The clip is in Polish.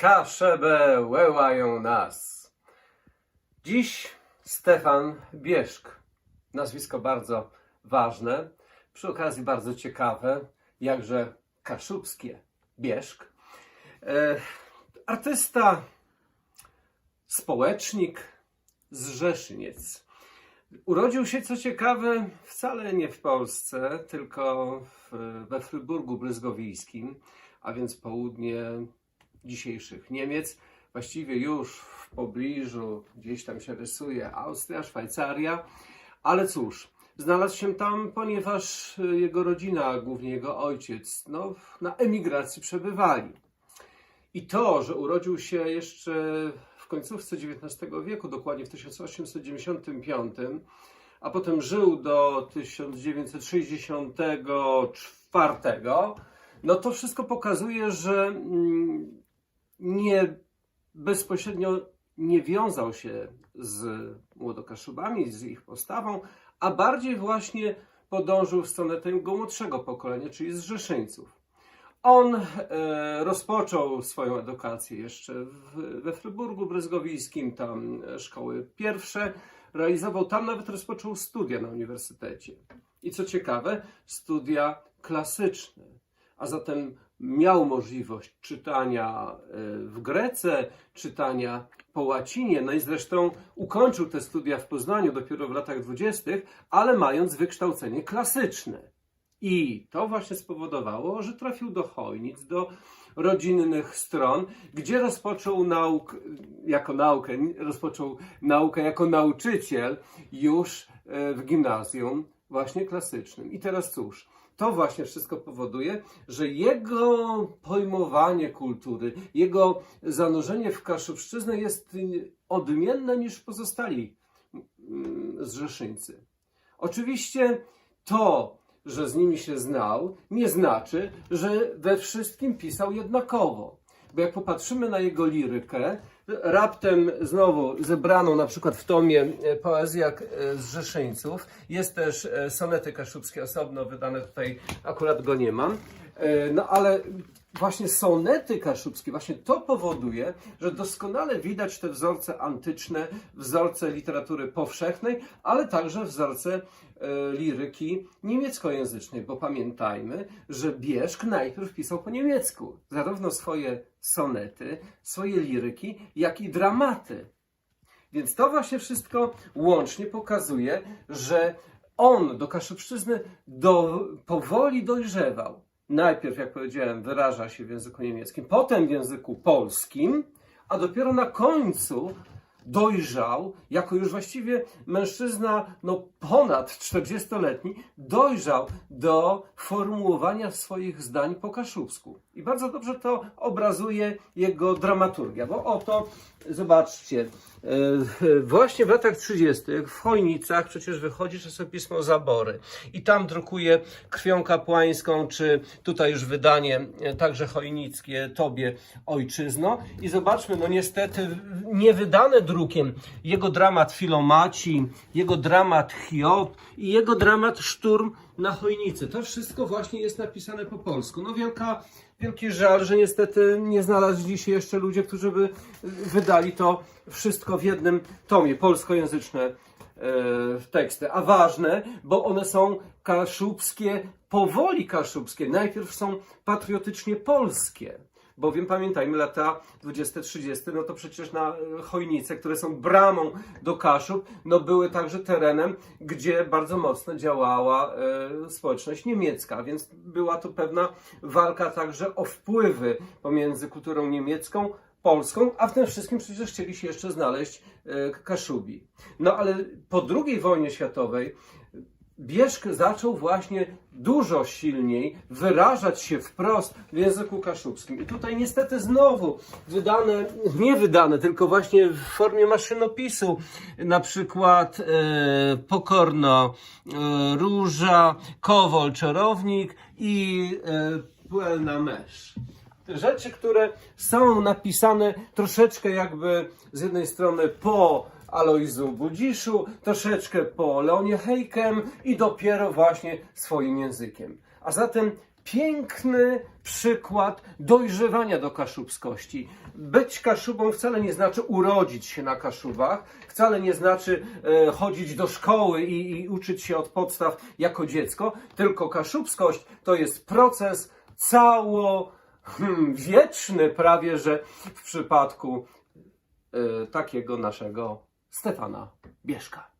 Kaszebę łełają nas. Dziś Stefan Bieszk. Nazwisko bardzo ważne, przy okazji bardzo ciekawe, jakże kaszubskie. Bieszk. E, artysta, społecznik, zrzeszyniec. Urodził się, co ciekawe, wcale nie w Polsce, tylko w, we Fryburgu Bryzgowijskim, a więc południe dzisiejszych Niemiec. Właściwie już w pobliżu, gdzieś tam się rysuje Austria, Szwajcaria, ale cóż, znalazł się tam, ponieważ jego rodzina, głównie jego ojciec, no, na emigracji przebywali. I to, że urodził się jeszcze w końcówce XIX wieku, dokładnie w 1895, a potem żył do 1964, no to wszystko pokazuje, że mm, nie bezpośrednio nie wiązał się z młodokaszubami, z ich postawą, a bardziej właśnie podążył w stronę tego młodszego pokolenia, czyli z Rzeszyńców. On e, rozpoczął swoją edukację jeszcze w, we Fryburgu Bryzgowijskim, tam szkoły pierwsze realizował, tam nawet rozpoczął studia na uniwersytecie. I co ciekawe, studia klasyczne, a zatem miał możliwość czytania e, w Grece, czytania po łacinie, no i zresztą ukończył te studia w Poznaniu dopiero w latach dwudziestych, ale mając wykształcenie klasyczne. I to właśnie spowodowało, że trafił do Chojnic, do rodzinnych stron, gdzie rozpoczął naukę, jako naukę, rozpoczął naukę jako nauczyciel już e, w gimnazjum właśnie klasycznym. I teraz cóż, to właśnie wszystko powoduje, że jego pojmowanie kultury, jego zanurzenie w kaszubszczyznę jest odmienne niż pozostali mm, zrzeszyńcy. Oczywiście to, że z nimi się znał, nie znaczy, że we wszystkim pisał jednakowo. Bo jak popatrzymy na jego lirykę, raptem znowu zebraną na przykład w tomie e, Poezja e, z Rzeszyńców, jest też e, sonety kaszubskie osobno wydane, tutaj akurat go nie mam, no ale właśnie sonety kaszubskie, właśnie to powoduje, że doskonale widać te wzorce antyczne, wzorce literatury powszechnej, ale także wzorce e, liryki niemieckojęzycznej, bo pamiętajmy, że Bieszk najpierw pisał po niemiecku, zarówno swoje sonety, swoje liryki, jak i dramaty. Więc to właśnie wszystko łącznie pokazuje, że on do Kaszubszczyzny do, powoli dojrzewał najpierw, jak powiedziałem, wyraża się w języku niemieckim, potem w języku polskim, a dopiero na końcu dojrzał, jako już właściwie mężczyzna no, ponad 40-letni, dojrzał do formułowania swoich zdań po kaszubsku. I bardzo dobrze to obrazuje jego dramaturgia, bo oto, zobaczcie, właśnie w latach 30. w Chojnicach przecież wychodzi czasopismo Zabory i tam drukuje krwią kapłańską, czy tutaj już wydanie e, także chojnickie, Tobie Ojczyzno. I zobaczmy, no niestety nie wydane drukiem jego dramat Filomaci, jego dramat Hiob i jego dramat Szturm na Chojnicy. To wszystko właśnie jest napisane po polsku. No wielka, wielki żal, że niestety nie znaleźli się jeszcze ludzie, którzy by wydali to wszystko w jednym tomie, polskojęzyczne e, teksty, a ważne, bo one są kaszubskie, powoli kaszubskie. Najpierw są patriotycznie polskie. Bowiem pamiętajmy, lata 20-30, no to przecież na e, Chojnice, które są bramą do Kaszub, no były także terenem, gdzie bardzo mocno działała e, społeczność niemiecka, więc była to pewna walka także o wpływy pomiędzy kulturą niemiecką, polską, a w tym wszystkim przecież chcieli się jeszcze znaleźć e, Kaszubi. No ale po II wojnie światowej Bieszk zaczął właśnie dużo silniej wyrażać się wprost w języku kaszubskim. I tutaj niestety znowu wydane, nie wydane, tylko właśnie w formie maszynopisu, na przykład e, Pokorno, e, Róża, Kowol, Czarownik i e, Puelna Mesz rzeczy, które są napisane troszeczkę jakby z jednej strony po Alojzu Budziszu, troszeczkę po Leonie Hejkem i dopiero właśnie swoim językiem. A zatem piękny przykład dojrzewania do kaszubskości. Być kaszubą wcale nie znaczy urodzić się na kaszubach, wcale nie znaczy e, chodzić do szkoły i, i uczyć się od podstaw jako dziecko, tylko kaszubskość to jest proces cało hmm, wieczny prawie, że w przypadku e, takiego naszego Stefana Bieszka.